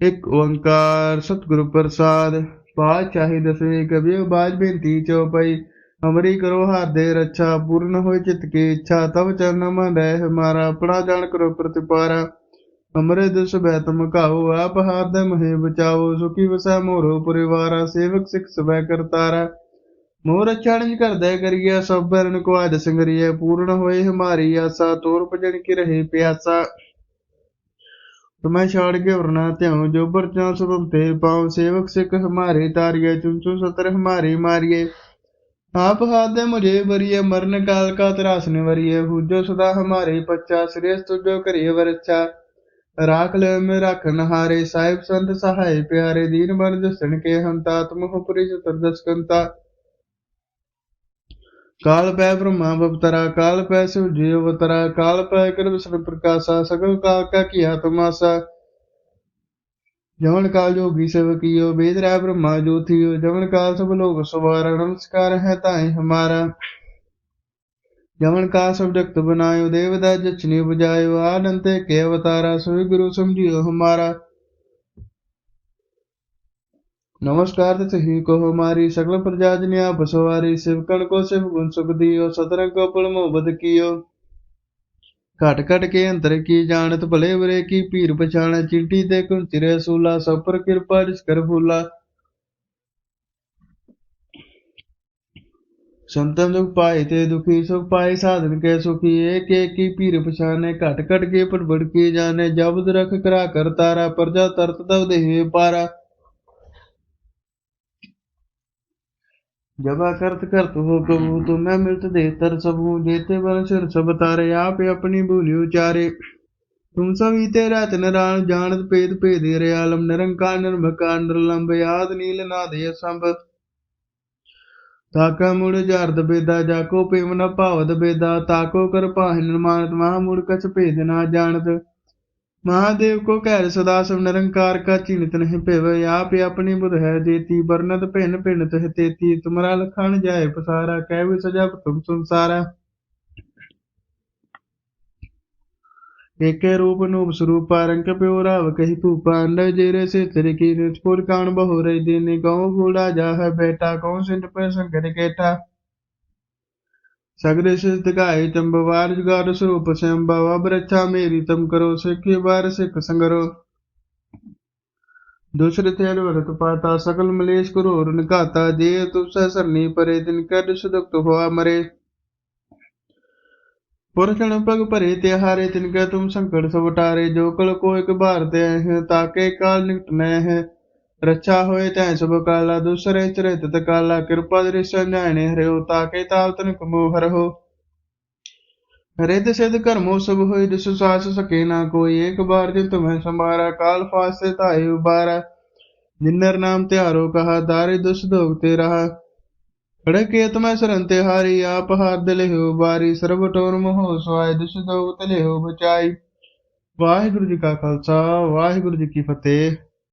ਇੱਕ ਓੰਕਾਰ ਸਤਿਗੁਰ ਪ੍ਰਸਾਦ ਪਾਤਸ਼ਾਹੀ ਦਸਵੇਂ ਕਬੀਰ ਬਾਜ ਬੇਨਤੀ ਚਉਪਈ ਹਮਰੀ ਕਰੋ ਹੱਥ ਦੇ ਰੱਛਾ, ਪੂਰਨ ਹੋਏ ਚਿਤ ਕੀ ਇੱਛਾ ਤਬ ਚਰਨ ਮਨ ਰਹਿ ਹਮਾਰਾ ਆਪਣਾ ਜਾਣ ਕਰੋ ਪ੍ਰਤਿਪਾਰਾ। ਹਮਰੇ ਦਿਸ ਤੁਮ ਕਾਓ ਆਪ ਹਾਥ ਦੇ ਮਹੇ ਬਚਾਓ, ਸੁਖੀ ਵਸੈ ਮੋਰੋ ਪਰਿਵਾਰਾ, ਸੇਵਕ ਸਿਖ ਸਬੈ ਕਰਤਾਰਾ। ਮੋਰ ਚੜ੍ਹ ਕਰਦਾ ਕਰੀਏ ਸਭ ਬਰਨ ਕੋ ਆਦ ਸੰਗਰੀਏ ਪੂਰਨ ਹੋਏ ਹਮਾਰੀ ਆਸਾ, ਤੋਰ ਭਜਨ ਕੀ ਰਹੇ ਪਿਆਸਾ। तुम्हें छाड़ के और न त्याऊ जो बर चाँ सुबम ते पाओ सेवक सिख हमारे तारिये चुनचु सतर हमारे मारिये आप हाथ मुझे बरिये मरण काल का त्रास निवरिये हुजो सदा हमारे पच्चा श्रेष्ठ तुझो करिए वरच्छा राख ले में राखन हारे साहिब संत सहाय प्यारे दीन बर जसन के हमता तुम हो पुरी चतुर्दश कंता ਕਾਲ ਪੈ ਬ੍ਰਹਮਾ ਅਵਤਰਾ, ਕਾਲ ਪੈ ਸਿਵ ਜੀ ਅਵਤਰਾ, ਕਾਲ ਪੈ ਕਰਮ ਸਰਬ ਪ੍ਰਕਾਸ਼ਾ, ਸਗਲ ਕਾਲ ਕਾ ਕੀਆ ਤਮਾਸਾ ਜਵਨ ਕਾਲ ਜੋਗੀ ਸਭ ਕੀਓ ਬੇਦ ਰਹਿ ਬ੍ਰਹਮਾ ਜੋਤੀਓ, ਜਵਨ ਕਾਲ ਸਭ ਲੋਕ ਸੁਵਾਰਾ, ਨਮਸਕਾਰ ਹੈ ਤਾਏ ਹਮਾਰਾ। ਜਮਨ ਕਾਲ ਸਭ ਜਗਤ ਬਨਾਇਓ ਦੇਵਦਾ ਜਚਨੀ ਬੁਜਾਇਓ ਆਨੰਤੇ ਕੇ ਅਵਤਾਰਾ, ਸੋਈ ਗੁਰੂ ਸਮਝਿਓ ਹਮਾਰਾ। ਨਮਸਕਾਰ ਤੇ ਤੁਹੀ ਕੋ ਹਮਾਰੀ ਸਗਲ ਪ੍ਰਜਾ ਜਨ ਆਪ ਸਵਾਰੀ ਸਿਵਕਣ ਕੋ ਸਿਵ ਗੁਣ ਸੁਖ ਦਿਓ, ਸਤਰੰਗ ਕੋ ਪਲ ਮੁਬਦ ਕੀਓ। ਘਟ ਘਟ ਕੇ ਅੰਤਰ ਕੀ ਜਾਣਤ, ਭਲੇ ਬੁਰੇ ਕੀ ਪੀਰ ਪਛਾਣੈ, ਚਿੰਟੀ ਤੇ ਕੁੰਤੀ ਰਸੂਲਾ ਸਭ ਪਰ ਕਿਰਪਾ ਜਿਸ ਕਰ ਭੂਲਾ ਸੰਤਨ ਦੁਖ ਪਾਏ ਤੇ ਦੁਖੀ, ਸੁਖ ਪਾਏ ਸਾਧਨ ਕੇ ਸੁਖੀ, ਏਕ ਏਕ ਕੀ ਪੀਰ ਪਛਾਨੇ ਘਟ ਘਟ ਕੇ ਪੜਬੜ ਕੇ ਜਾਣੇ ਜਬਦ ਰਖ ਕਰਾ ਕਰ ਤਾਰਾ, ਪ੍ਰਜਾ ਤਰਤ ਦਵ ਦੇਹ ਪਾਰਾ। जबा करत करत हो कबू तुम्हें मिलत दे तर सबू जेते बन सिर सब तारे आप अपनी भूली उचारे तुम सब ईते रात नरान जानत पेद पेद रे आलम निरंकार निर्भकार निर्लंब याद नील नाद संभ ਤਾਕਾ ਮੁੜ ਜਰਦ ਬੇਦਾ ਜਾਕੋ ਪੇਮ ਨ ਭਾਵਦ ਬੇਦਾ ਤਾਕੋ ਕਰ ਪਾਹਿ ਨਿਰਮਾਨਤ ਮਹਾ ਮੁੜ ਕਛ ਭੇਦ ਨਾ ਜਾਣਤ महादेव को कह सदा सब निरंकार का चिन्हित नहीं पेव आप अपनी बुध है देती बरनत भिन भिन तह तेती तुमरा लखन जाय पसारा कह भी सजा तुम संसारा एके रूप नूप स्वरूप रंग प्यो राव कही भूपा अंडर जेरे से तेरे की निष्पुर कान बहु रही देने गाँव फूला जा है बेटा कौन सिंध पे संकट केठा सगरे सिद्ध गाय चंबवार जुगाड़ स्वरूप संभव अब रक्षा मेरी तम करो सिख बार सिख संगरो दूसरे थेल भरत पाता सकल मलेश करो रुन घाता जे तुम सरनी परे दिन कर सुदुक्त हुआ मरे पुरखण पग भरे त्याहारे तिनके तुम संकट सब उटारे जो कल को एक बार ते हैं ताके काल निकट न है ਰਛਾ ਹੋਏ ਤੈ ਸਭ ਕਾਲਾ ਦੂਸਰੇ ਚਰੇ ਤਤ ਕਾਲਾ, ਕਿਰਪਾ ਦ੍ਰਿ ਸੰਝਾਇਣੇ ਹਰਿਓ ਤਾਕੇ ਤਾਲ ਤਨ ਕਮੋ ਹਰਹੋ। ਰਿੱਧ ਸਿਧ ਕਰਮੋ ਸਭ ਹੋਈ ਦਿਸ ਸਾਸ ਸਕੇ ਨਾ ਕੋਈ ਏਕ ਬਾਰ ਜਿਨ ਤੁਮੈ ਸੰਭਾਰਾ, ਕਾਲ ਫਾਸੇ ਧਾਇ ਉਬਾਰਾ। ਨਿੰਨਰ ਨਾਮ ਧਿਆਰੋ ਕਹਾ, ਦਾਰਿ ਦੁਸ ਦੋਗਤੇ ਰਹਾ। ਖੜੇ ਕੇ ਤੁਮੈ ਸਰੰਤੇ ਹਾਰੀ, ਆਪ ਹਾਰ ਦਿਲਿਓ ਬਾਰੀ ਸਰਬ ਟੋਰ ਮੋਹ ਸਵਾਇ ਦਿਸ ਦੋਗਤ ਲਿਓ ਬਚਾਈ। ਵਾਹਿਗੁਰੂ ਜੀ ਕਾ ਖਾਲਸਾ, ਵਾਹਿਗੁਰੂ ਜੀ ਕੀ ਫਤਿਹ।